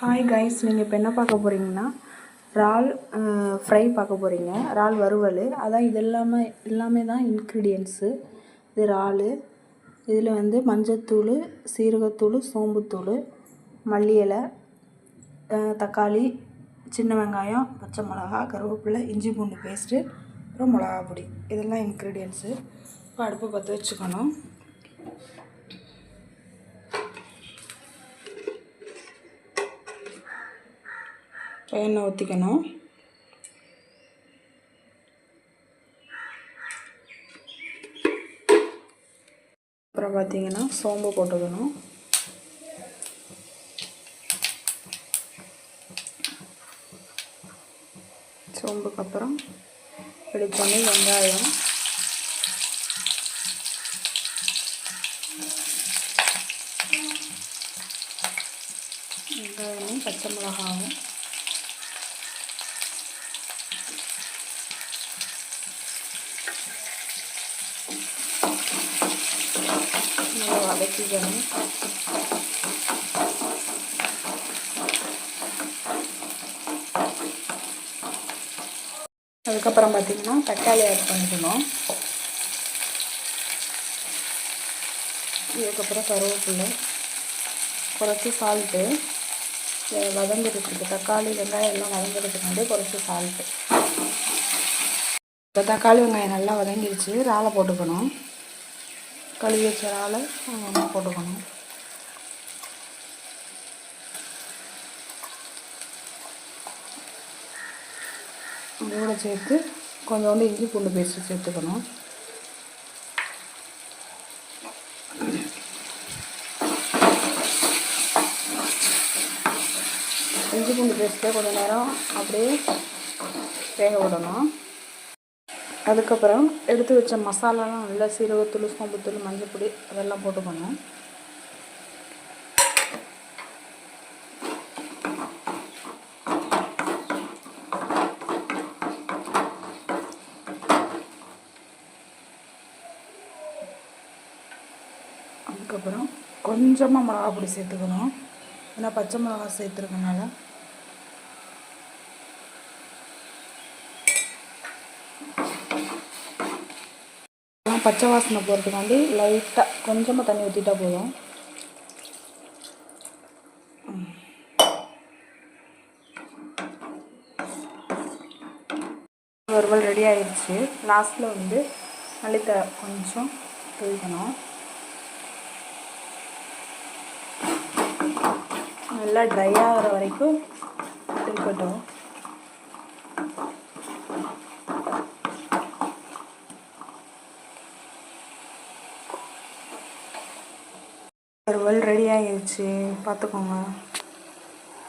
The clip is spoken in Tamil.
ஹாய் கைஸ் நீங்கள் இப்போ என்ன பார்க்க போகிறீங்கன்னா இறால் ஃப்ரை பார்க்க போகிறீங்க இறால் வறுவல். அதான் இது எல்லாமே எல்லாமே தான் இன்க்ரீடியன்ஸு இது இறால். இதில் வந்து மஞ்சத்தூள் சீரகத்தூள் சோம்புத்தூள் மல்லி இலை தக்காளி சின்ன வெங்காயம் பச்சை மிளகா கருவேப்பிலை இஞ்சி பூண்டு பேஸ்ட்டு அப்புறம் மிளகா பொடி. இதெல்லாம் இன்க்ரீடியன்ஸு இப்போ அடுப்பை பற்ற வச்சுக்கணும். எண்ணெய் ஊற்றிக்கணும் அப்புறம் பார்த்தீங்கன்னா சோம்பு போட்டுக்கணும். சோம்புக்கு அப்புறம் பிடிச்சோன்னே வெங்காயம். வெங்காயமும் பச்சை மிளகாவும். நல்லா வதக்கிக்கணும். அதுக்கப்புறம் பார்த்திங்கன்னா தக்காளி ஆட் பண்ணிக்கணும். இதுக்கப்புறம் கருவேப்பிலை. குறைச்சி சால்ட்டு வதங்கிறதுக்கு தக்காளி வெங்காயம் எல்லாம் வதங்கிறதுக்கு வந்து குறைச்சி சால்ட்டு இப்போ தக்காளி வெங்காயம் நல்லா வதங்கிடுச்சு ராலை போட்டுக்கணும். கழுவி வச்ச இறாலை போட்டுக்கணும். இதோட சேர்த்து கொஞ்சோண்டு இஞ்சி பூண்டு பேஸ்ட்டு சேர்த்துக்கணும். இஞ்சி பூண்டு பேஸ்ட்டை கொஞ்சம் நேரம் அப்படியே வேக விடணும். அதுக்கப்புறம் எடுத்து வச்ச மசாலாலாம் நல்லா சீரகத்தூள் சோம்புத்தூள் மஞ்சள் அதெல்லாம் போட்டுக்கணும் அதுக்கப்புறம் கொஞ்சமாக மிளகா பொடி சேர்த்துக்கணும். ஏன்னா பச்சை மிளகா சேர்த்துருக்கனால. பச்சை வாசனை போகிறதுக்காண்டி லைட்டாக கொஞ்சமாக தண்ணி ஊற்றிட்டா போதும். வறுவல் ரெடி ஆயிடுச்சு லாஸ்ட்டில் வந்து மல்லித்த கொஞ்சம் தூக்கணும் நல்லா ட்ரை ஆகிற வரைக்கும் இருக்கட்டும். வறுவல் ரெடி ஆகிடுச்சு பார்த்துக்கோங்க